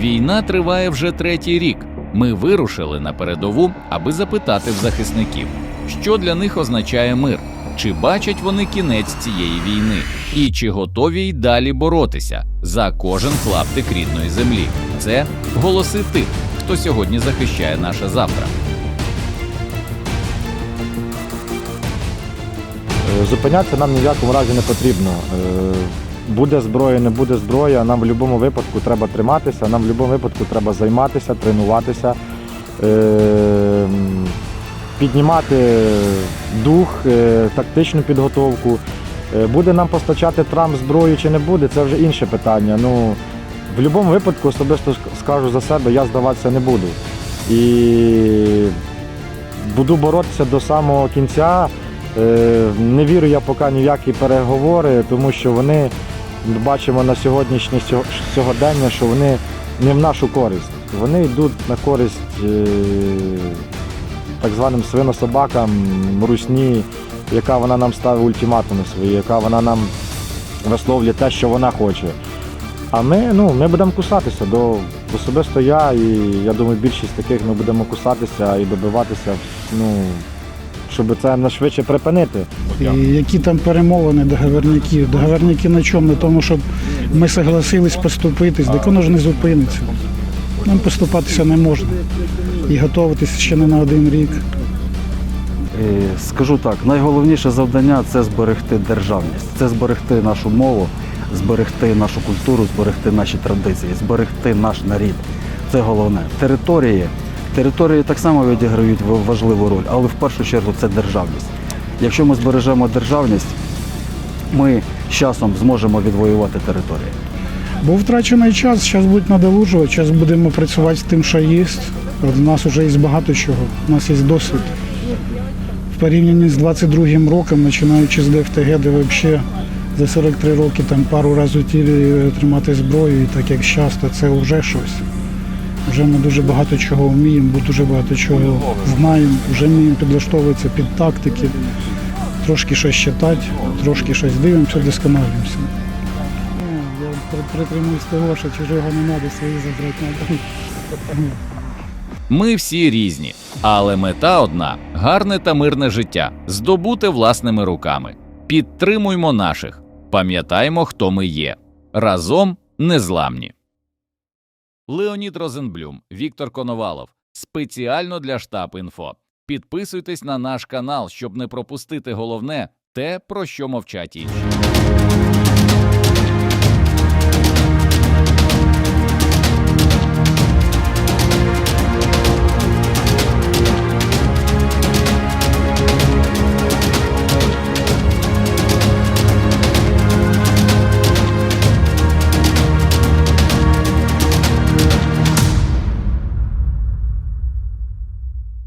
Війна триває вже третій рік. Ми вирушили на передову, аби запитати в захисників, що для них означає мир, чи бачать вони кінець цієї війни, і чи готові й далі боротися за кожен клаптик рідної землі. Це голоси тих, хто сьогодні захищає наше завтра. Е, Зупинятися нам ні в якому разі не потрібно. Буде зброя, не буде зброя, нам в будь-якому випадку треба триматися, нам в будь-якому випадку треба займатися, тренуватися, е, піднімати дух, е, тактичну підготовку. Е, Буде нам постачати Трамп зброю чи не буде, це вже інше питання. Ну, в будь-якому випадку, особисто скажу за себе, я здаватися не буду. І буду боротися до самого кінця. Не вірю я поки ні в які переговори, тому що вони бачимо на сьогоднішнє сьо- сьогодення, що вони не в нашу користь. Вони йдуть на користь е, так званим свинособакам, русні, яка вона нам ставить ультиматуми свої, яка вона нам висловлює те, що вона хоче. А ми, ну, ми будемо кусатися до особисто я, і я думаю, більшість таких ми будемо кусатися і добиватися, ну, щоб це нашвидше припинити. І які там перемовини договорників? Договорники на чому? На тому, щоб ми согласились поступитись, так воно ж не зупиниться. Нам поступатися не можна. І готуватися ще не на один рік. Е, Скажу так, найголовніше завдання це зберегти державність, це зберегти нашу мову, зберегти нашу культуру, зберегти наші традиції, зберегти наш нарід. Це головне. Території. Території так само відіграють важливу роль, але в першу чергу це державність. Якщо ми збережемо державність, ми з часом зможемо відвоювати території. Був втрачений час, зараз будуть надолужувати, зараз будемо працювати з тим, що є. У нас вже є багато чого, у нас є досвід. В порівнянні з 22-м роком, починаючи з ДФТГ, де взагалі за 43 роки там пару разів у тілі тримати зброю, і так як зараз, то це вже щось. Вже ми дуже багато чого вміємо, бо дуже багато чого знаємо, вже вміємо підлаштовуватися під тактики, трошки щось читати, трошки щось дивимося, досконалюємося. Я притримуюсь того, що чужого не треба, свої забрати. Ми всі різні, але мета одна гарне та мирне життя, здобуте власними руками. Підтримуймо наших, пам'ятаймо, хто ми є. Разом незламні. Леонід Розенблюм, Віктор Коновалов. Спеціально для штаб інфо. Підписуйтесь на наш канал, щоб не пропустити головне те, про що мовчать інші.